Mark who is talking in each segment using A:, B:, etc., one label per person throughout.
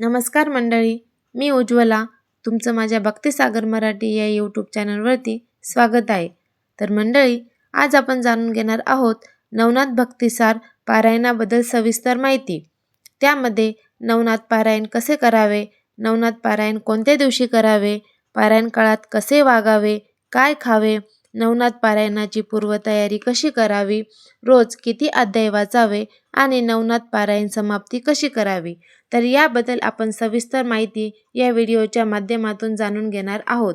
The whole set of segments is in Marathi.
A: नमस्कार मंडळी मी उज्ज्वला. तुमचं माझ्या भक्तिसागर मराठी या यूट्यूब चॅनलवरती स्वागत आहे. तर मंडळी आज आपण जाणून घेणार आहोत नवनाथ भक्तिसार पारायणाबद्दल सविस्तर माहिती. त्यामध्ये नवनाथ पारायण कसे करावे नवनाथ पारायण कोणत्या दिवशी करावे पारायण काळात कसे वागावे काय खावे नवनाथ पारायणाची पूर्वतयारी कशी करावी? रोज किती अध्याय वाचावे आणि नवनाथ पारायण समाप्ती कशी करावी? तर याबद्दल आपण सविस्तर माहिती या व्हिडिओच्या माध्यमातून जाणून घेणार आहोत.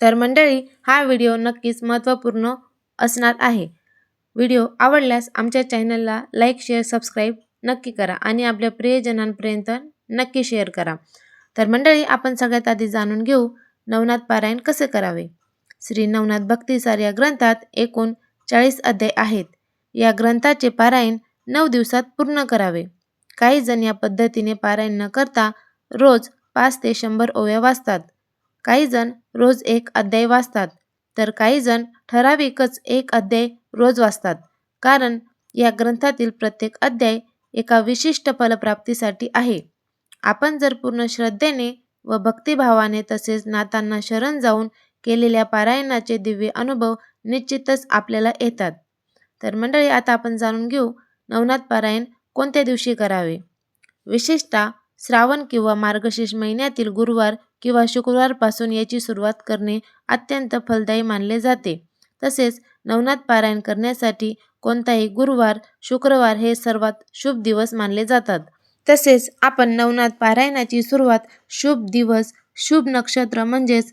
A: तर मंडळी हा व्हिडिओ नक्कीच महत्त्वपूर्ण असणार आहे. व्हिडिओ आवडल्यास आमच्या चॅनलला लाईक शेअर सबस्क्राईब नक्की करा आणि आपल्या प्रियजनांपर्यंत नक्की शेअर करा. तर मंडळी आपण सगळ्यात आधी जाणून घेऊ नवनाथ पारायण कसे करावे? श्री नवनाथ भक्तिसार या ग्रंथात एकूण चाळीस अध्याय आहेत. या ग्रंथाचे पारायण नऊ दिवसात पूर्ण करावे. काही जण या पद्धतीने पारायण न करता रोज पाच ते शंभर ओव्या वाचतात. काही जण रोज एक अध्याय वाचतात तर काही जण ठराविकच एक अध्याय रोज वाचतात. कारण या ग्रंथातील प्रत्येक अध्याय एका विशिष्ट फलप्राप्तीसाठी आहे. आपण जर पूर्ण श्रद्धेने व भक्तिभावाने तसेच नातांना शरण जाऊन केलेल्या पारायणाचे दिव्य अनुभव निश्चितच आपल्याला येतात. तर मंडळी आता आपण जाणून घेऊ नवनाथ पारायण कोणत्या दिवशी करावे? विशेषतः श्रावण किंवा मार्गशीर्ष महिन्यातील गुरुवार किंवा शुक्रवारपासून याची सुरुवात करणे अत्यंत फलदायी मानले जाते. तसेच नवनाथ पारायण करण्यासाठी कोणताही गुरुवार शुक्रवार हे सर्वात शुभ दिवस मानले जातात. तसेच आपण नवनाथ पारायणाची सुरुवात शुभ दिवस शुभ नक्षत्र म्हणजेच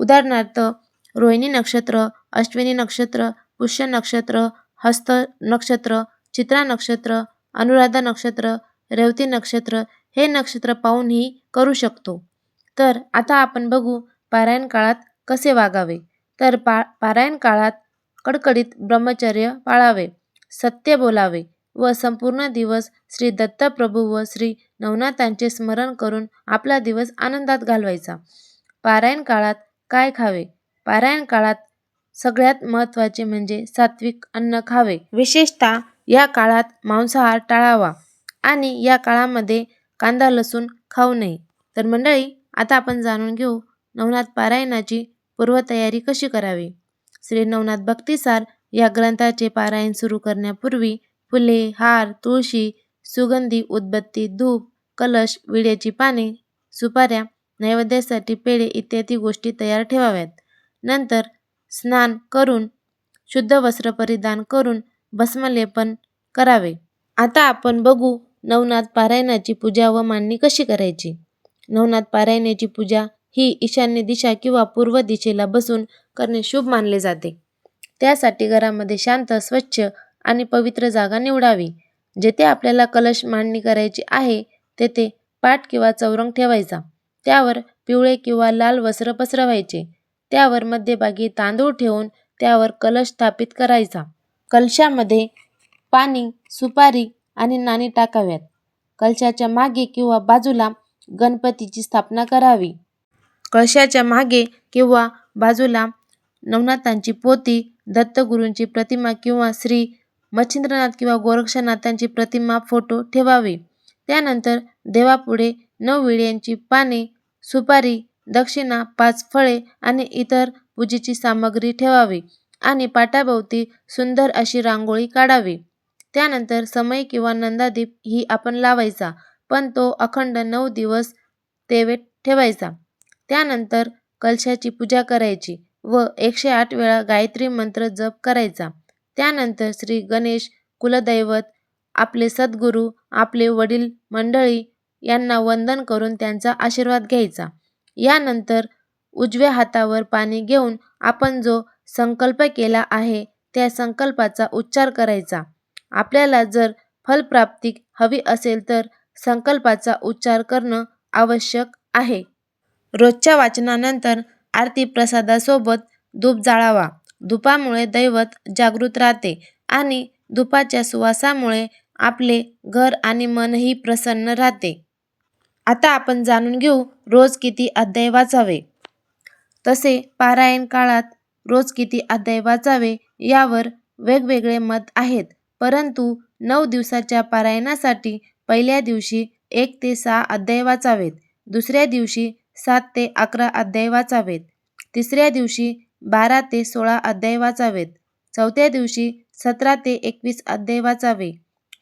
A: उदाहरणार्थ रोहिणी नक्षत्र अश्विनी नक्षत्र पुष्य नक्षत्र हस्त नक्षत्र चित्रा नक्षत्र अनुराधा नक्षत्र रेवती नक्षत्र हे नक्षत्र पाहूनही करू शकतो. तर आता आपण बघू पारायण काळात कसे वागावे. तर पा पारायण काळात कडकडीत ब्रह्मचर्य पाळावे सत्य बोलावे व संपूर्ण दिवस श्री दत्तप्रभू व श्री नवनाथांचे स्मरण करून आपला दिवस आनंदात घालवायचा. पारायण काळात काय खावे? पारायण काळात सगळ्यात महत्त्वाचे म्हणजे सात्विक अन्न खावे. विशेषतः या काळात मांसाहार टाळावा आणि या काळामध्ये कांदा लसूण खाऊ नये. तर मंडळी आता आपण जाणून घेऊ नवनाथ पारायणाची पूर्वतयारी कशी करावी? श्री नवनाथ भक्तिसार या ग्रंथाचे पारायण सुरू करण्यापूर्वी फुले हार तुळशी सुगंधी उदबत्ती धूप कलश विड्याची पाने सुपाऱ्या नैवेद्यासाठी पेढे इत्यादी गोष्टी तयार ठेवाव्यात. नंतर स्नान करून शुद्ध वस्त्र परिधान करून भस्मलेपन करावे. आता आपण बघू नवनाथ पारायणाची पूजा व मांडणी कशी करायची? नवनाथ पारायणाची पूजा ही ईशान्य दिशा किंवा पूर्व दिशेला बसून करणे शुभ मानले जाते. त्यासाठी घरामध्ये शांत स्वच्छ आणि पवित्र जागा निवडावी. जेथे आपल्याला कलश मांडणी करायची आहे तेथे पाठ किंवा चौरंग ठेवायचा. त्यावर पिवळे किंवा लाल वस्त्र पसरवायचे. त्यावर मध्यभागी तांदूळ ठेवून त्यावर कलश स्थापित करायचा. कलशामध्ये पाणी सुपारी आणि नाणी टाकाव्यात. कलशाच्या मागे किंवा बाजूला गणपतीची स्थापना करावी. कळशाच्या मागे किंवा बाजूला नवनाथांची पोती दत्तगुरूंची प्रतिमा किंवा श्री मच्छिंद्रनाथ किंवा गोरक्षनाथांची प्रतिमा फोटो ठेवावे. त्यानंतर देवापुढे नऊ विड्यांची पाने सुपारी दक्षिणा पाच फळे आणि इतर पूजेची सामग्री ठेवावी आणि पाटाभोवती सुंदर अशी रांगोळी काढावी. त्यानंतर समय किंवा नंदादीप ही आपण लावायचा पण तो अखंड नऊ दिवस तेवेत ठेवायचा. त्यानंतर कलशाची पूजा करायची व एकशे आठ वेळा गायत्री मंत्र जप करायचा. त्यानंतर श्री गणेश कुलदैवत आपले सद्गुरू आपले वडील मंडळी यांना वंदन करून त्यांचा आशीर्वाद घ्यायचा. यानंतर उजव्या हातावर पाणी घेऊन आपण जो संकल्प केला आहे त्या संकल्पाचा उच्चार करायचा. आपल्याला जर फलप्राप्ती हवी असेल तर संकल्पाचा उच्चार करणं आवश्यक आहे. रोजच्या वाचनानंतर आरती प्रसादासोबत धूप जाळावा. धुपामुळे दैवत जागृत राहते आणि धुपाच्या सुवासामुळे आपले घर आणि मनही प्रसन्न राहते. आता आपण जाणून घेऊ रोज किती अध्याय वाचावे. तसे पारायण काळात रोज किती अध्याय वाचावे यावर वेगवेगळे मत आहेत. परंतु नऊ दिवसाच्या पारायणासाठी पहिल्या दिवशी एक ते सहा अध्याय वाचावेत. दुसऱ्या दिवशी सात ते अकरा अध्याय वाचावेत. तिसऱ्या दिवशी बारा ते सोळा अध्याय वाचावेत. चौथ्या दिवशी सतरा ते एकवीस अध्याय वाचावे.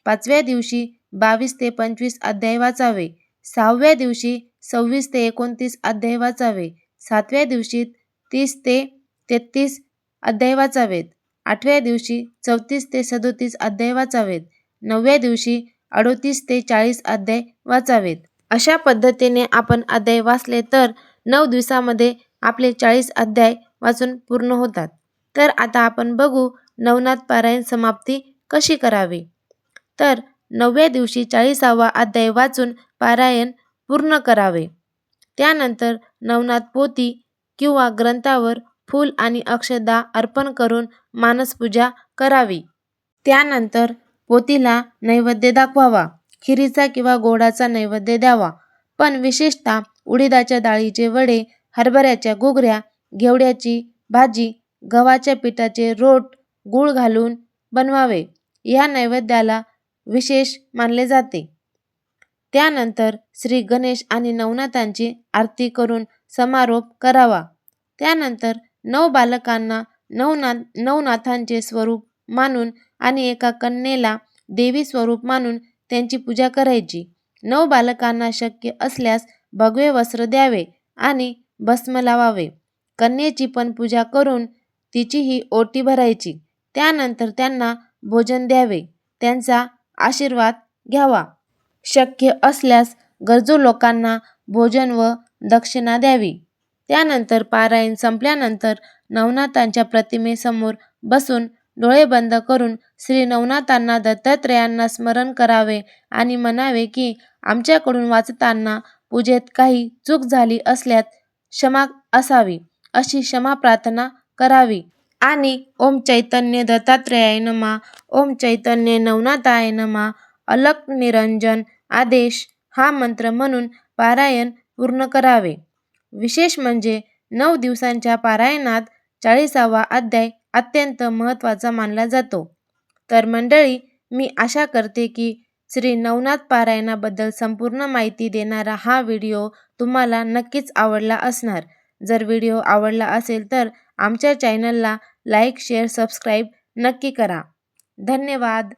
A: पाचव्या दिवशी बावीस ते पंचवीस अध्याय वाचावे. सहाव्या दिवशी सव्वीस ते एकोणतीस अध्याय वाचावे. सातव्या दिवशी तीस ते तेहतीस अध्याय वाचावेत. आठव्या दिवशी चौतीस ते सदोतीस अध्याय वाचावेत. नवव्या दिवशी अडोतीस ते चाळीस अध्याय वाचावेत. अशा पद्धतीने आपण अध्याय वाचले तर नऊ दिवसामध्ये आपले चाळीस अध्याय वाचून पूर्ण होतात. तर आता आपण बघू नवनाथ पारायण समाप्ती कशी करावी. तर नवव्या दिवशी चाळीसावा अध्याय वाचून पारायण पूर्ण करावे. त्यानंतर नवनाथ पोती किंवा ग्रंथावर फूल आणि अक्षदा अर्पण करून मानसपूजा करावी. त्यानंतर पोतीला नैवेद्य दाखवावा. खिरीचा किंवा गोडाचा नैवेद्य द्यावा. पण विशेषतः उडीदाच्या डाळीचे वडे हरभऱ्याच्या गोगऱ्या घेवड्याची भाजी गव्हाच्या पिठाचे रोट गूळ घालून बनवावे. या नैवेद्याला विशेष मानले जाते. त्यानंतर श्री गणेश आणि नवनाथांची आरती करून समारोप करावा. त्यानंतर नऊ बालकांना नवनाथ नवनाथांचे स्वरूप मानून आणि एका कन्येला देवी स्वरूप मानून त्यांची पूजा करायची. नऊ बालकांना शक्य असल्यास भगवे वस्त्र द्यावे आणि भस्म लावावे. कन्येची पण पूजा करून तिचीही ओटी भरायची. त्यानंतर त्यांना भोजन द्यावे. त्यांचा आशीर्वाद घ्यावा. शक्य असल्यास गरजू लोकांना भोजन व दक्षिणा द्यावी. त्यानंतर पारायण संपल्यानंतर नवनाथांच्या प्रतिमेसमोर बसून डोळे बंद करून श्री नवनाथांना दत्तात्रेयांना स्मरण करावे आणि म्हणावे की आमच्याकडून वाचताना पूजेत काही चूक झाली असल्यास क्षमा असावी अशी क्षमा प्रार्थना करावी. आणि ओम चैतन्य दत्तात्रेयाय नमा ओम चैतन्य नवनाथाय नमा अलक निरंजन आदेश हा मंत्र म्हणून पारायण पूर्ण करावे. विशेष म्हणजे नऊ दिवसांच्या पारायणात चाळीसावा अध्याय अत्यंत महत्त्वाचा मानला जातो. तर मंडळी मी आशा करते की श्री नवनाथ पारायणाबद्दल संपूर्ण माहिती देणारा हा व्हिडिओ तुम्हाला नक्कीच आवडला असणार. जर व्हिडिओ आवडला असेल तर आमच्या चॅनलला लाईक शेअर सबस्क्राईब नक्की करा. धन्यवाद.